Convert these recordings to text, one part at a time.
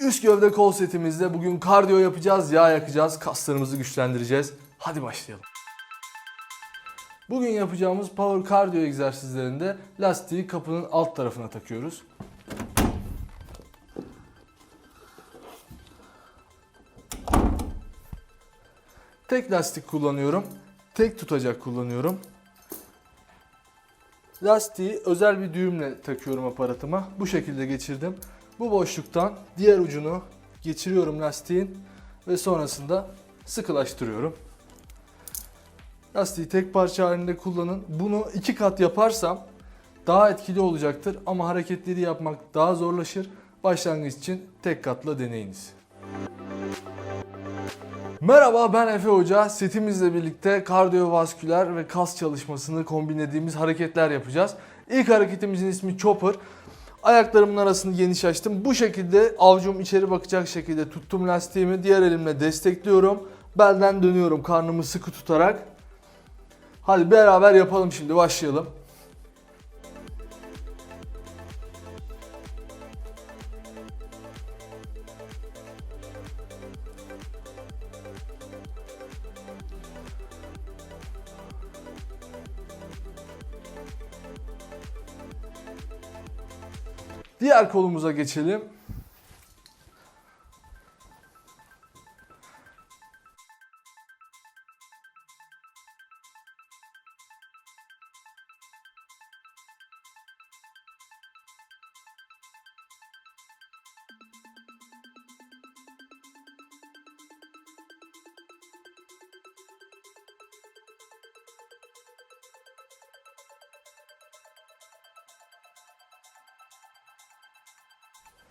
Üst gövde kol setimizde bugün kardiyo yapacağız, yağ yakacağız, kaslarımızı güçlendireceğiz. Hadi başlayalım. Bugün yapacağımız power kardiyo egzersizlerinde lastiği kapının alt tarafına takıyoruz. Tek lastik kullanıyorum. Tek tutacak kullanıyorum. Lastiği özel bir düğümle takıyorum aparatıma. Bu şekilde geçirdim. Bu boşluktan diğer ucunu geçiriyorum lastiğin ve sonrasında sıkılaştırıyorum. Lastiği tek parça halinde kullanın. Bunu iki kat yaparsam daha etkili olacaktır ama hareketleri yapmak daha zorlaşır. Başlangıç için tek katla deneyiniz. Merhaba ben Efe Hoca. Setimizle birlikte kardiyovasküler ve kas çalışmasını kombinlediğimiz hareketler yapacağız. İlk hareketimizin ismi Chopper. Ayaklarımın arasını geniş açtım. Bu şekilde avucum içeri bakacak şekilde tuttum lastiğimi. Diğer elimle destekliyorum. Belden dönüyorum karnımı sıkı tutarak. Hadi beraber yapalım şimdi başlayalım. Diğer kolumuza geçelim.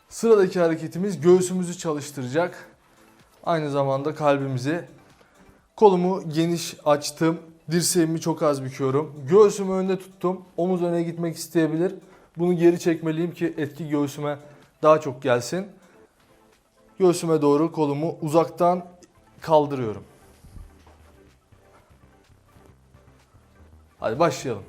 Sıradaki hareketimiz göğsümüzü çalıştıracak. Aynı zamanda kalbimizi. Kolumu geniş açtım. Dirseğimi çok az büküyorum. Göğsümü önde tuttum. Omuz öne gitmek isteyebilir. Bunu geri çekmeliyim ki etki göğsüme daha çok gelsin. Göğsüme doğru kolumu uzaktan kaldırıyorum. Hadi başlayalım.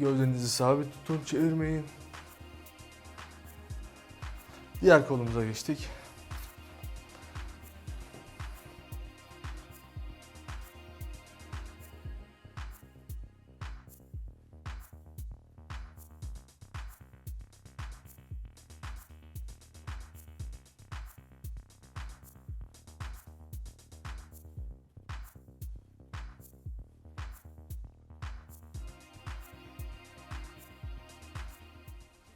Gövdenizi sabit tutun, çevirmeyin. Diğer kolumuza geçtik.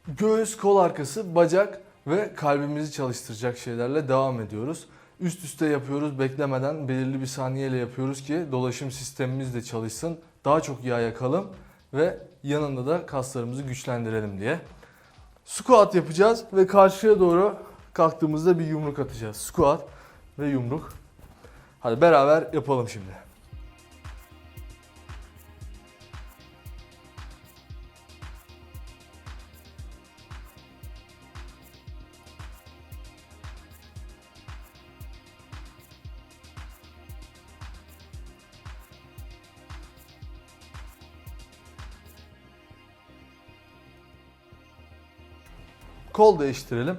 Göğüs, kol arkası, bacak ve kalbimizi çalıştıracak şeylerle devam ediyoruz. Üst üste yapıyoruz beklemeden belirli bir saniyeyle yapıyoruz ki dolaşım sistemimiz de çalışsın. Daha çok yağ yakalım ve yanında da kaslarımızı güçlendirelim diye. Squat yapacağız ve karşıya doğru kalktığımızda bir yumruk atacağız. Squat ve yumruk. Hadi beraber yapalım şimdi. Kol değiştirelim.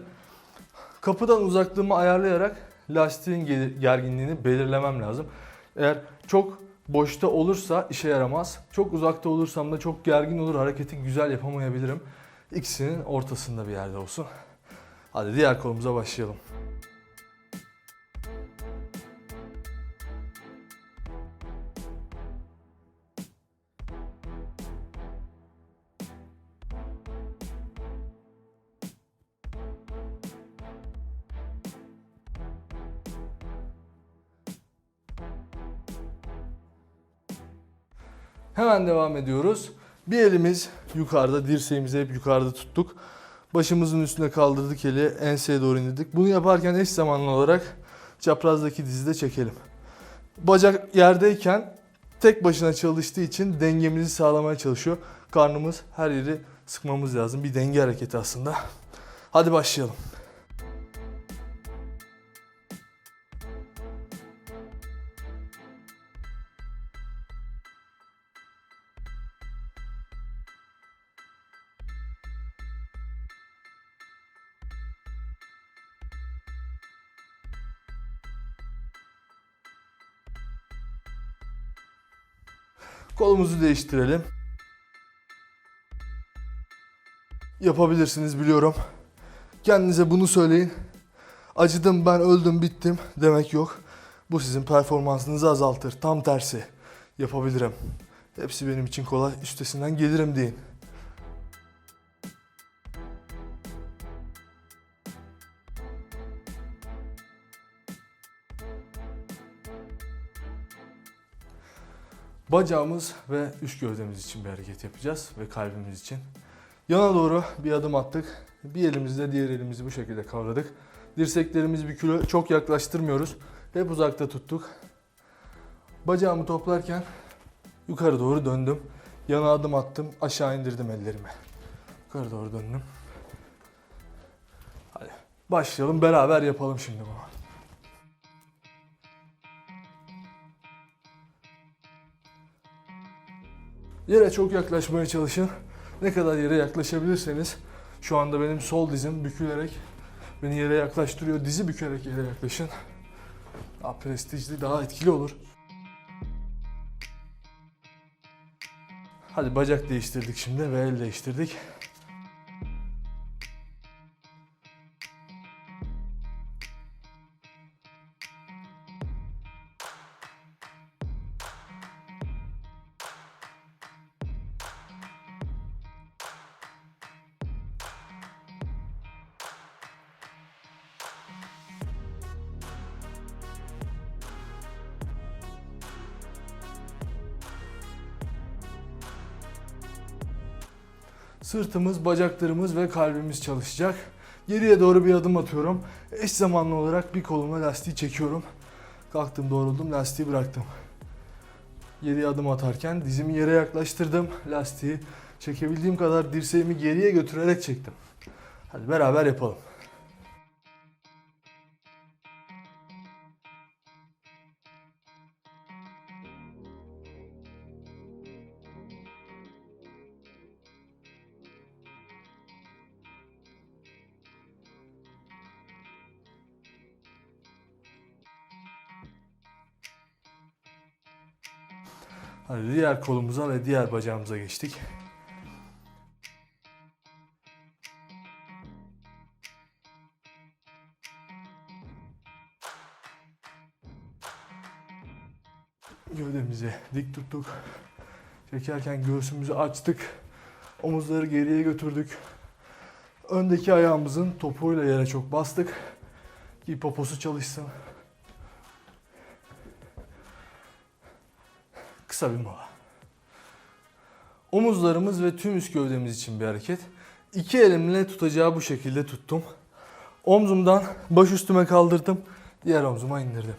Kapıdan uzaklığımı ayarlayarak lastiğin ge- gerginliğini belirlemem lazım. Eğer çok boşta olursa işe yaramaz. Çok uzakta olursam da çok gergin olur. Hareketi güzel yapamayabilirim. İkisinin ortasında bir yerde olsun. Hadi diğer kolumuza başlayalım. Hemen devam ediyoruz. Bir elimiz yukarıda, dirseğimizi hep yukarıda tuttuk. Başımızın üstüne kaldırdık eli, enseye doğru indirdik. Bunu yaparken eş zamanlı olarak çaprazdaki dizide çekelim. Bacak yerdeyken tek başına çalıştığı için dengemizi sağlamaya çalışıyor. Karnımız her yeri sıkmamız lazım. Bir denge hareketi aslında. Hadi başlayalım. Kolumuzu değiştirelim. Yapabilirsiniz biliyorum. Kendinize bunu söyleyin. Acıdım ben öldüm bittim demek yok. Bu sizin performansınızı azaltır. Tam tersi. Yapabilirim. Hepsi benim için kolay. Üstesinden gelirim deyin. Bacağımız ve üst gövdemiz için bir hareket yapacağız ve kalbimiz için. Yana doğru bir adım attık. Bir elimizle diğer elimizi bu şekilde kavradık. Dirseklerimizi bir kilo çok yaklaştırmıyoruz. Hep uzakta tuttuk. Bacağımı toplarken yukarı doğru döndüm. Yana adım attım. Aşağı indirdim ellerimi. Yukarı doğru döndüm. Hadi başlayalım. Beraber yapalım şimdi bunu. Yere çok yaklaşmaya çalışın. Ne kadar yere yaklaşabilirseniz şu anda benim sol dizim bükülerek beni yere yaklaştırıyor. Dizi bükerek yere yaklaşın. Daha prestijli, daha etkili olur. Hadi bacak değiştirdik şimdi ve el değiştirdik. Sırtımız, bacaklarımız ve kalbimiz çalışacak. Geriye doğru bir adım atıyorum. Eş zamanlı olarak bir kolumla lastiği çekiyorum. Kalktım doğruldum lastiği bıraktım. Geriye adım atarken dizimi yere yaklaştırdım. Lastiği çekebildiğim kadar dirseğimi geriye götürerek çektim. Hadi beraber yapalım. Hadi diğer kolumuza ve diğer bacağımıza geçtik. Gövdemizi dik tuttuk. Çekerken göğsümüzü açtık. Omuzları geriye götürdük. Öndeki ayağımızın topuğuyla yere çok bastık. Ki poposu çalışsın. Kısa bir mola. Omuzlarımız ve tüm üst gövdemiz için bir hareket. İki elimle tutacağı bu şekilde tuttum. Omzumdan baş üstüme kaldırdım. Diğer omzuma indirdim.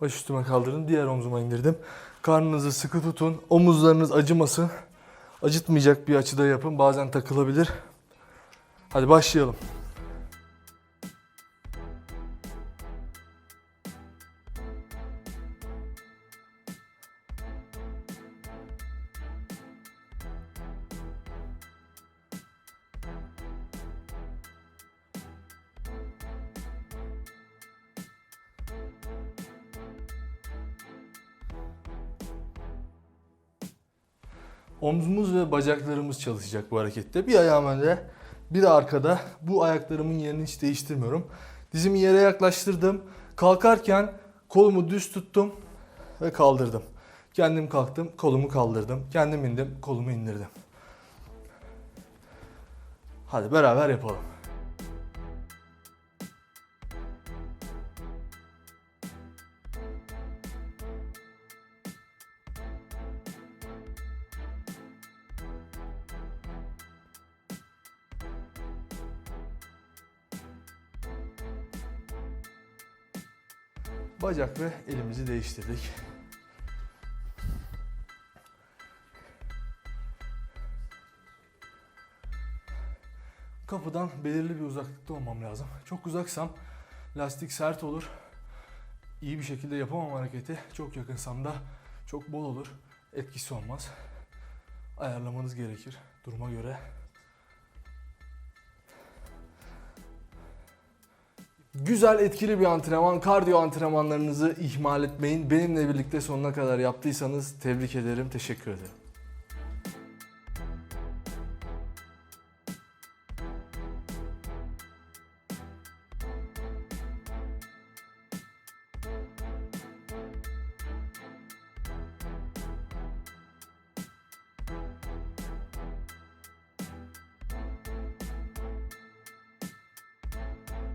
Baş üstüme kaldırdım. Diğer omzuma indirdim. Karnınızı sıkı tutun. Omuzlarınız acımasın. Acıtmayacak bir açıda yapın. Bazen takılabilir. Hadi başlayalım. Omzumuz ve bacaklarımız çalışacak bu harekette. Bir ayağım önde, bir arkada. Bu ayaklarımın yerini hiç değiştirmiyorum. Dizimi yere yaklaştırdım. Kalkarken kolumu düz tuttum ve kaldırdım. Kendim kalktım, kolumu kaldırdım. Kendim indim, kolumu indirdim. Hadi beraber yapalım. Bacak ve elimizi değiştirdik. Kapıdan belirli bir uzaklıkta olmam lazım. Çok uzaksam lastik sert olur. İyi bir şekilde yapamam hareketi. Çok yakınsam da çok bol olur. Etkisi olmaz. Ayarlamanız gerekir duruma göre. Güzel etkili bir antrenman, kardiyo antrenmanlarınızı ihmal etmeyin. Benimle birlikte sonuna kadar yaptıysanız tebrik ederim, teşekkür ederim.